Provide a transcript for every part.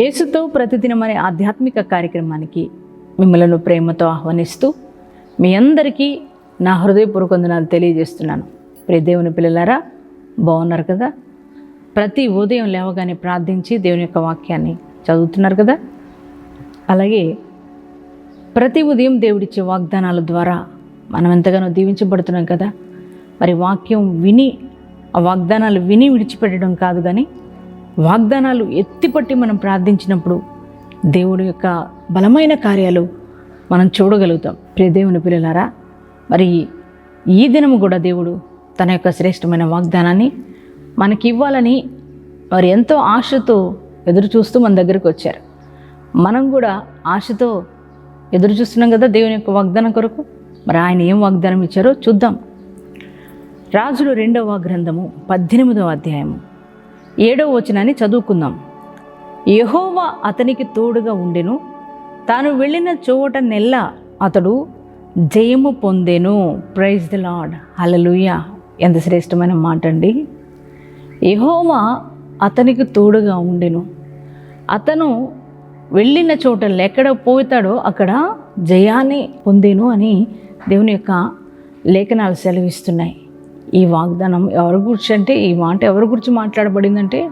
యేసుతో ప్రతిదినం అనే ఆధ్యాత్మిక కార్యక్రమానికి మిమ్మలను ప్రేమతో ఆహ్వానిస్తూ మీ అందరికీ నా హృదయపూర్వక వందనాలు తెలియజేస్తున్నాను. ప్రియ దేవుని పిల్లలారా బాగున్నారు కదా? ప్రతి ఉదయం లేవగానే ప్రార్థించి దేవుని యొక్క వాక్యాన్ని చదువుతున్నారు కదా? అలాగే ప్రతి ఉదయం దేవుడిచ్చే వాగ్దానాల ద్వారా మనం ఎంతగానో దీవించబడుతున్నాం కదా? మరి వాక్యం విని ఆ వాగ్దానాలు విని విడిచిపెట్టడం కాదు కానీ వాగ్దానాలు ఎత్తిపట్టి మనం ప్రార్థించినప్పుడు దేవుడి యొక్క బలమైన కార్యాలు మనం చూడగలుగుతాం. ప్రియ దేవుని పిల్లలారా మరి ఈ దినము కూడా దేవుడు తన యొక్క శ్రేష్టమైన వాగ్దానాన్ని మనకి ఇవ్వాలని మరి ఎంతో ఆశతో ఎదురు చూస్తూ మన దగ్గరికి వచ్చారు. మనం కూడా ఆశతో ఎదురు చూస్తున్నాం కదా దేవుని యొక్క వాగ్దానం కొరకు. మరి ఆయన ఏం వాగ్దానం ఇచ్చారో చూద్దాం. రాజులు రెండవ గ్రంథము పద్దెనిమిదవ అధ్యాయము. ఏడవ వచనాన్ని చదువుకుందాం. యహోవా అతనికి తోడుగా ఉండెను. తాను వెళ్ళిన చోట నెల్ల అతడు జయము పొందెను. ప్రైజ్ ద లాడ్ హల్లెలూయా ఎంత శ్రేష్టమైన మాట అండి యహోవా అతనికి తోడుగా ఉండెను. అతను వెళ్ళిన చోట ఎక్కడ పోతాడో అక్కడ జయాన్ని పొందేను అని దేవుని యొక్క లేఖనాలు సెలవిస్తున్నాయి. ఈ వాగ్దానం ఎవరి గురించి అంటే ఈ మాట ఎవరి గురించి మాట్లాడబడిందంటే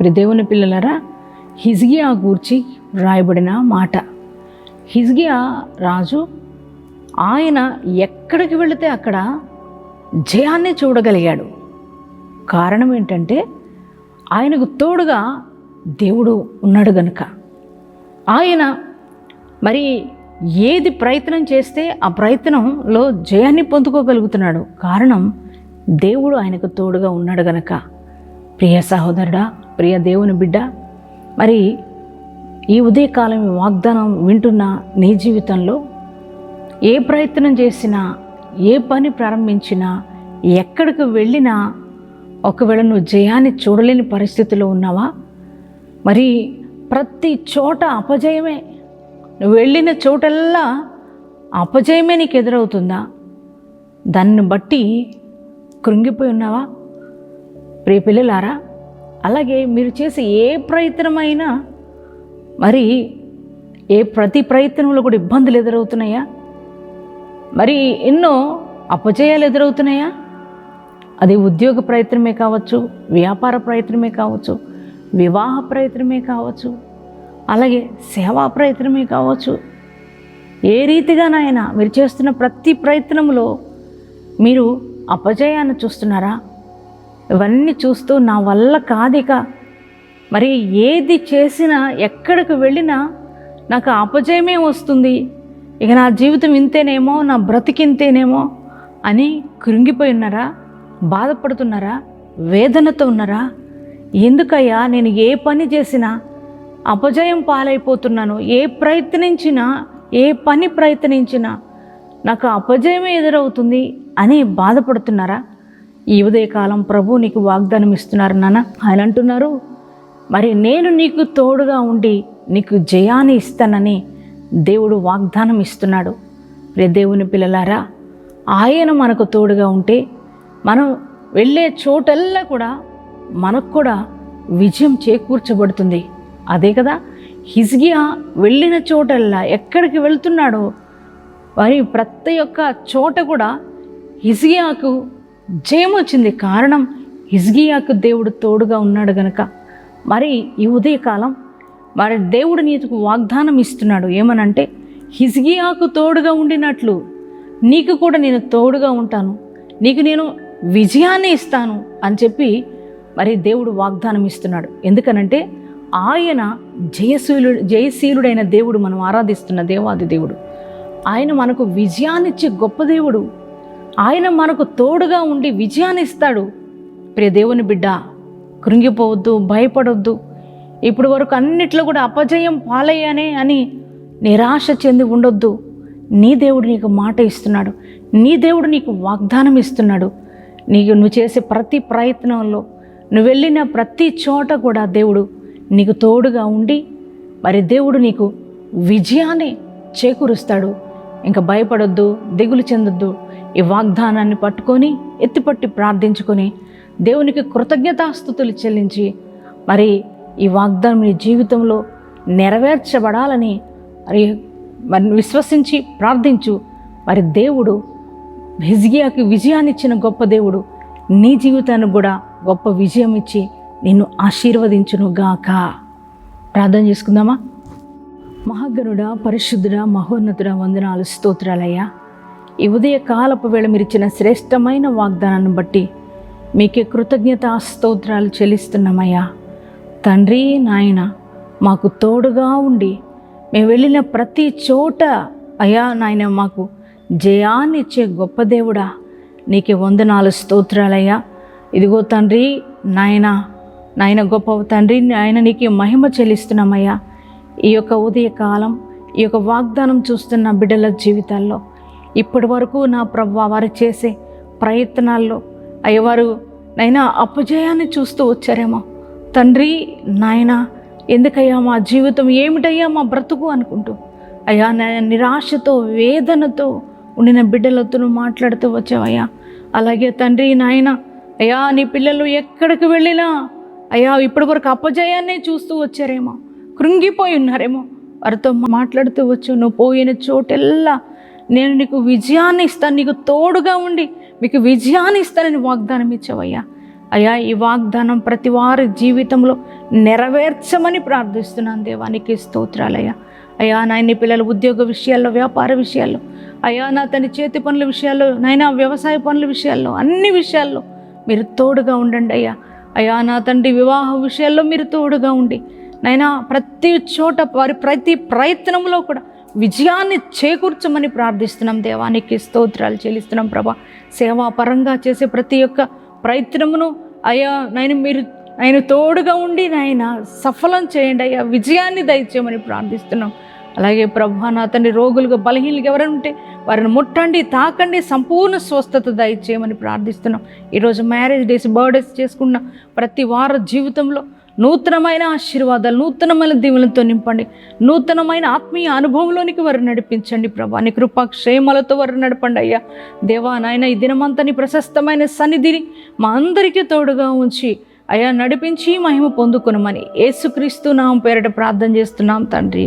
మరి దేవుని పిల్లలరా హిజ్గియా గూర్చి వ్రాయబడిన మాట. హిజ్గియా రాజు ఆయన ఎక్కడికి వెళితే అక్కడ జయాన్ని చూడగలిగాడు. కారణం ఏంటంటే ఆయనకు తోడుగా దేవుడు ఉన్నాడు గనుక. ఆయన మరి ఏది ప్రయత్నం చేస్తే ఆ ప్రయత్నంలో జయాన్ని పొందుకోగలుగుతున్నాడు. కారణం దేవుడు ఆయనకు తోడుగా ఉన్నాడు గనక. ప్రియ సహోదరుడా ప్రియ దేవుని బిడ్డ మరి ఈ ఉదయకాలం వాగ్దానం వింటున్న నీ జీవితంలో ఏ ప్రయత్నం చేసినా ఏ పని ప్రారంభించినా ఎక్కడికి వెళ్ళినా ఒకవేళ నువ్వు జయాన్ని చూడలేని పరిస్థితిలో ఉన్నావా? మరి ప్రతి చోట అపజయమే. నువ్వు వెళ్ళిన చోటల్లా అపజయమే నీకు ఎదురవుతుందా? దాన్ని బట్టి కృంగిపోయి ఉన్నావా? ప్రియ పిల్లలారా అలాగే మీరు చేసే ఏ ప్రయత్నమైనా మరి ఏ ప్రతి ప్రయత్నంలో కూడా ఇబ్బందులు ఎదురవుతున్నాయా? మరి ఎన్నో అపజయాలు ఎదురవుతున్నాయా? అది ఉద్యోగ ప్రయత్నమే కావచ్చు వ్యాపార ప్రయత్నమే కావచ్చు వివాహ ప్రయత్నమే కావచ్చు అలాగే సేవా ప్రయత్నమే కావచ్చు. ఏ రీతిగానైనా మీరు చేస్తున్న ప్రతి ప్రయత్నంలో మీరు అపజయాన్ని చూస్తున్నారా? ఇవన్నీ చూస్తూ నా వల్ల కాదిక. మరి ఏది చేసినా ఎక్కడికి వెళ్ళినా నాకు అపజయమే వస్తుంది. ఇక నా జీవితం ఇంతేనేమో నా బ్రతికింతేనేమో అని కృంగిపోయి ఉన్నారా? బాధపడుతున్నారా? వేదనతో ఉన్నారా? ఎందుకయ్యా నేను ఏ పని చేసినా అపజయం పాలైపోతున్నాను. ఏ ప్రయత్నించినా ఏ పని ప్రయత్నించినా నాకు అపజయమే ఎదురవుతుంది అని బాధపడుతున్నారా? ఈ ఉదయకాలం ప్రభు నీకు వాగ్దానం ఇస్తున్నారు నాన్న ఆయన అంటున్నారు మరి నేను నీకు తోడుగా ఉండి నీకు జయాన్ని ఇస్తానని దేవుడు వాగ్దానం ఇస్తున్నాడు. రే దేవుని పిల్లలారా ఆయన మనకు తోడుగా ఉంటే మనం వెళ్ళే చోటల్లా కూడా మనకు కూడా విజయం చేకూర్చబడుతుంది. అదే కదా హిజ్గియా వెళ్ళిన చోటల్లా ఎక్కడికి వెళ్తున్నాడో మరి ప్రతి ఒక్క చోట కూడా హిజ్గియాకు జయం వచ్చింది. కారణం హిజ్గియాకు దేవుడు తోడుగా ఉన్నాడు గనక. మరి ఈ ఉదయకాలం మరి దేవుడు నీకు వాగ్దానం ఇస్తున్నాడు. ఏమనంటే హిజ్గియాకు తోడుగా ఉండినట్లు నీకు కూడా నేను తోడుగా ఉంటాను. నీకు నేను విజయాన్ని ఇస్తాను అని చెప్పి మరి దేవుడు వాగ్దానం ఇస్తున్నాడు. ఎందుకనంటే ఆయన జయశీలు జయశీలుడైన దేవుడు మనం ఆరాధిస్తున్న దేవాది దేవుడు. ఆయన మనకు విజయాన్నిచ్చే గొప్ప దేవుడు. ఆయన మనకు తోడుగా ఉండి విజయాన్ని ఇస్తాడు ప్రియ దేవుని బిడ్డ కృంగిపోవద్దు భయపడొద్దు. ఇప్పుడు వరకు అన్నిట్లో కూడా అపజయం పాలయ్యానే అని నిరాశ చెంది ఉండొద్దు. నీ దేవుడు నీకు మాట ఇస్తున్నాడు. నీ దేవుడు నీకు వాగ్దానం ఇస్తున్నాడు. నీకు నువ్వు చేసే ప్రతి ప్రయత్నంలో నువ్వు వెళ్ళిన ప్రతి చోట కూడా దేవుడు నీకు తోడుగా ఉండి మరి దేవుడు నీకు విజయాన్ని చేకూరుస్తాడు. ఇంకా భయపడొద్దు దిగులు చెందొద్దు. ఈ వాగ్దానాన్ని పట్టుకొని ఎత్తిపట్టి ప్రార్థించుకొని దేవునికి కృతజ్ఞతాస్థుతులు చెల్లించి మరి ఈ వాగ్దానం నీ జీవితంలో నెరవేర్చబడాలని మరి మరి విశ్వసించి ప్రార్థించు. మరి దేవుడు హిజ్గియాకి విజయాన్ని ఇచ్చిన గొప్ప దేవుడు నీ జీవితానికి కూడా గొప్ప విజయం ఇచ్చి నిన్ను ఆశీర్వదించును గాక ప్రార్థన చేసుకుందామా? మహాగణుడా పరిశుద్ధుడా మహోన్నతుడ వందనాలు స్తోత్రాలయ్యా. ఈ ఉదయ కాలపు వేళ మీరు ఇచ్చిన శ్రేష్టమైన వాగ్దానాన్ని బట్టి మీకే కృతజ్ఞత స్తోత్రాలు చెల్లిస్తున్నామయ్యా. తండ్రి నాయన మాకు తోడుగా ఉండి మేము వెళ్ళిన ప్రతి చోట అయ్యా నాయన మాకు జయాన్ని ఇచ్చే గొప్ప దేవుడా. నీకే వందనాలు స్తోత్రాలయ్యా. ఇదిగో తండ్రి నాయనా నాయన గొప్ప తండ్రి నాయన నీకు మహిమ చెల్లిస్తున్నామయ్యా. ఈ యొక్క ఉదయకాలం ఈ యొక్క వాగ్దానం చూస్తున్న బిడ్డల జీవితాల్లో ఇప్పటి వరకు నా ప్రభు వారు చేసే ప్రయత్నాల్లో అయ్యవారు నైనా అపజయాన్ని చూస్తూ వచ్చారేమో. తండ్రి నాయన ఎందుకయ్యా మా జీవితం ఏమిటయ్యా మా బ్రతుకు అనుకుంటూ అయ్యా నా- నిరాశతో వేదనతో ఉండిన బిడ్డలతో మాట్లాడుతూ వచ్చావయ్యా. అలాగే తండ్రి నాయన అయ్యా నీ పిల్లలు ఎక్కడికి వెళ్ళినా అయ్యా ఇప్పటి వరకు అపజయాన్నే చూస్తూ వచ్చారేమో కృంగిపోయి ఉన్నారేమో. వారితో మాట్లాడుతూ వచ్చు నువ్వు పోయిన చోటెల్లా నేను నీకు విజయాన్ని ఇస్తాను నీకు తోడుగా ఉండి మీకు విజయాన్ని ఇస్తానని వాగ్దానం ఇచ్చావయ్యా. అయ్యా ఈ వాగ్దానం ప్రతి వారి జీవితంలో నెరవేర్చమని ప్రార్థిస్తున్నాను దేవానికి స్తోత్రాలయ్యా. అయ్యా నాయన పిల్లల ఉద్యోగ విషయాల్లో వ్యాపార విషయాల్లో అయ్యా నా తన చేతి పనుల విషయాల్లో నాయన వ్యవసాయ పనుల విషయాల్లో అన్ని విషయాల్లో మీరు తోడుగా ఉండండి అయ్యా. అయ్యా నా తండ్రి వివాహ విషయాల్లో మీరు తోడుగా ఉండి నైనా ప్రతి చోట వారి ప్రతి ప్రయత్నంలో కూడా విజయాన్ని చేకూర్చమని ప్రార్థిస్తున్నాం దేవానికి స్తోత్రాలు చెల్లిస్తున్నాం ప్రభా. సేవా పరంగా చేసే ప్రతి ఒక్క ప్రయత్నమును అయ్యా నేను మీరు ఆయన తోడుగా ఉండి నాయన సఫలం చేయండి అయ్యా. విజయాన్ని దయచేయమని ప్రార్థిస్తున్నాం. అలాగే ప్రభు నా తండ్రి రోగులుగా బలహీనలుగా ఎవరైనా ఉంటే వారిని ముట్టండి తాకండి సంపూర్ణ స్వస్థత దయచేయమని ప్రార్థిస్తున్నాం. ఈరోజు మ్యారేజ్ డేస్ బర్త్డేస్ చేసుకున్న ప్రతి వార జీవితంలో నూతనమైన ఆశీర్వాదాలు నూతనమైన దీవులతో నింపండి. నూతనమైన ఆత్మీయ అనుభవంలోనికి వారు నడిపించండి ప్రభా. నీ కృపా క్షేమాలతో వారు నడపండి అయ్యా. దేవా నాయన ఈ దినమంతా నీ ప్రశస్తమైన సన్నిధిని మా అందరికీ తోడుగా ఉంచి అయా నడిపించి మహిమ పొందుకునమని యేసుక్రీస్తు నామం పేరట ప్రార్థన చేస్తున్నాం తండ్రి.